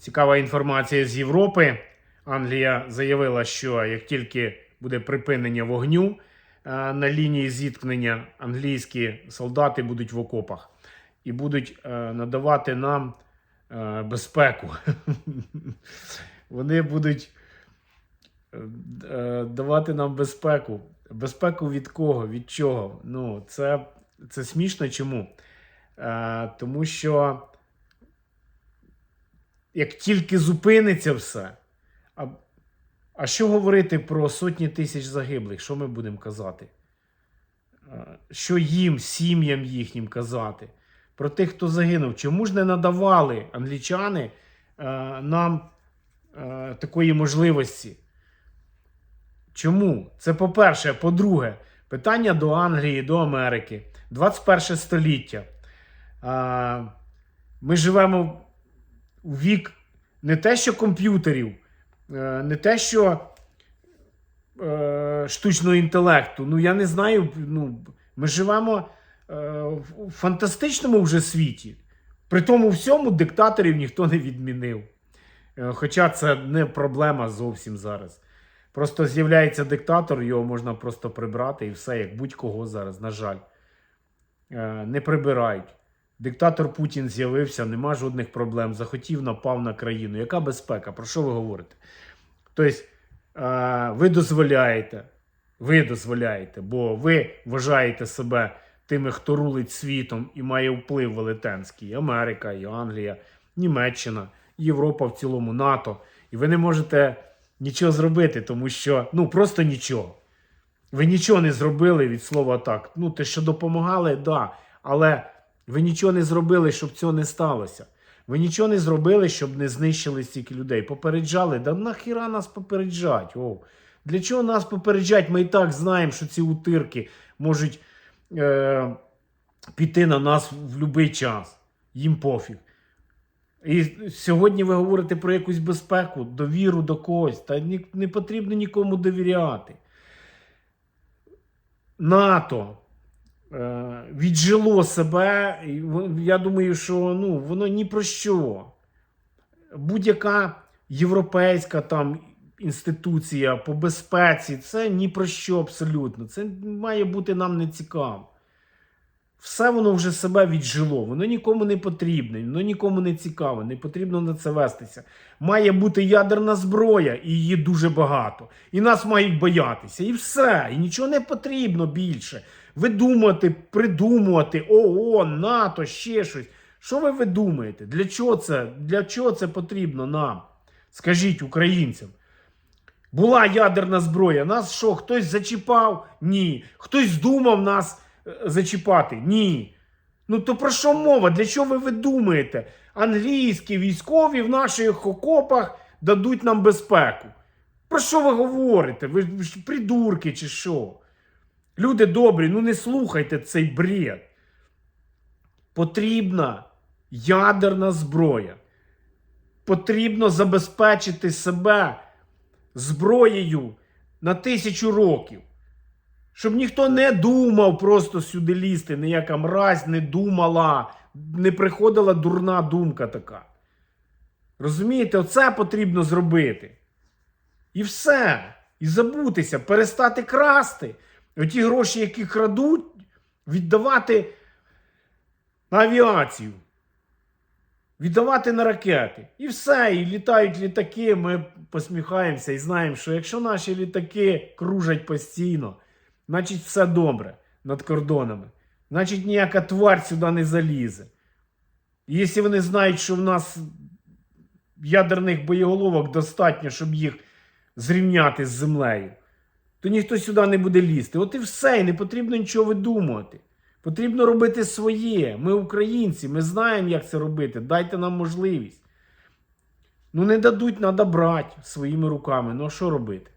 Цікава інформація з Європи. Англія заявила, що як тільки буде припинення вогню е, на лінії зіткнення, англійські солдати будуть в окопах і будуть е, надавати нам е, безпеку. Вони будуть давати нам безпеку. Безпеку від кого? Від чого? Ну, це, це смішно. Чому? Тому що як тільки зупиниться все, а, а що говорити про сотні тисяч загиблих? Що ми будемо казати? Що їм, сім'ям їхнім казати? Про тих, хто загинув. Чому ж не надавали англічани нам такої можливості? Чому? Це по-перше. По-друге, питання до Англії, до Америки. 21 століття. Ми живемо вік не те, що комп'ютерів, е, не те, що е, штучного інтелекту. Ну, я не знаю. Ну, ми живемо е, в фантастичному вже світі. При тому всьому диктаторів ніхто не відмінив. Е, Хоча це не проблема зовсім зараз. Просто з'являється диктатор, його можна просто прибрати і все, як будь-кого зараз, на жаль. Не прибирають. Диктатор Путін з'явився, нема жодних проблем. Захотів, напав на країну. Яка безпека? Про що ви говорите? Тобто, е, ви дозволяєте, ви дозволяєте, бо ви вважаєте себе тими, хто рулить світом і має вплив велетенський. Америка, і Англія, Німеччина, Європа в цілому, НАТО. І ви не можете нічого зробити, тому що ну просто нічого. Ви нічого не зробили від слова так. Ну, те, що допомагали, да. Але ви нічого не зробили, щоб цього не сталося. Ви нічого не зробили, щоб не знищили стільки людей. Попереджали, да нахіра нас попереджать? О, для чого нас попереджать? Ми і так знаємо, що ці утирки можуть е, піти на нас в будь-який час. Їм пофіг. І сьогодні ви говорите про якусь безпеку, довіру до когось. Та не потрібно нікому довіряти. НАТО віджило себе. Я думаю, що ну, воно ні про що. Будь-яка європейська там інституція по безпеці це ні про що абсолютно. Це має бути нам не цікаво. Все воно вже себе віджило, воно нікому не потрібне, воно нікому не цікаве, не потрібно на це вестися. Має бути ядерна зброя, і її дуже багато. І нас мають боятися. І все. І нічого не потрібно більше. Видумати, придумувати, ООН, НАТО, ще щось. Що ви видумаєте? Для чого це? Для чого це потрібно нам? Скажіть українцям. Була ядерна зброя. Нас що, хтось зачіпав? Ні. Хтось здумав нас зачіпати? Ні. Ну то про що мова? Для чого ви видумаєте? Англійські військові в наших окопах дадуть нам безпеку. Про що ви говорите? Ви, ви ж придурки чи що? Люди добрі, ну не слухайте цей бред. Потрібна ядерна зброя. Потрібно забезпечити себе зброєю на тисячу років. Щоб ніхто не думав просто сюди лізти, ніяка мразь не думала, не приходила дурна думка така. Розумієте, оце потрібно зробити. І все. І забутися, перестати красти. Оті гроші, які крадуть, віддавати на авіацію. Віддавати на ракети. І все. І літають літаки. Ми посміхаємося і знаємо, що якщо наші літаки кружать постійно, значить все добре над кордонами. Значить ніяка тварь сюди не залізе. І якщо вони знають, що в нас ядерних боєголовок достатньо, щоб їх зрівняти з землею, то ніхто сюди не буде лізти. От і все, і не потрібно нічого видумувати. Потрібно робити своє. Ми українці, ми знаємо, як це робити. Дайте нам можливість. Ну, не дадуть, треба брати своїми руками. Ну, а що робити?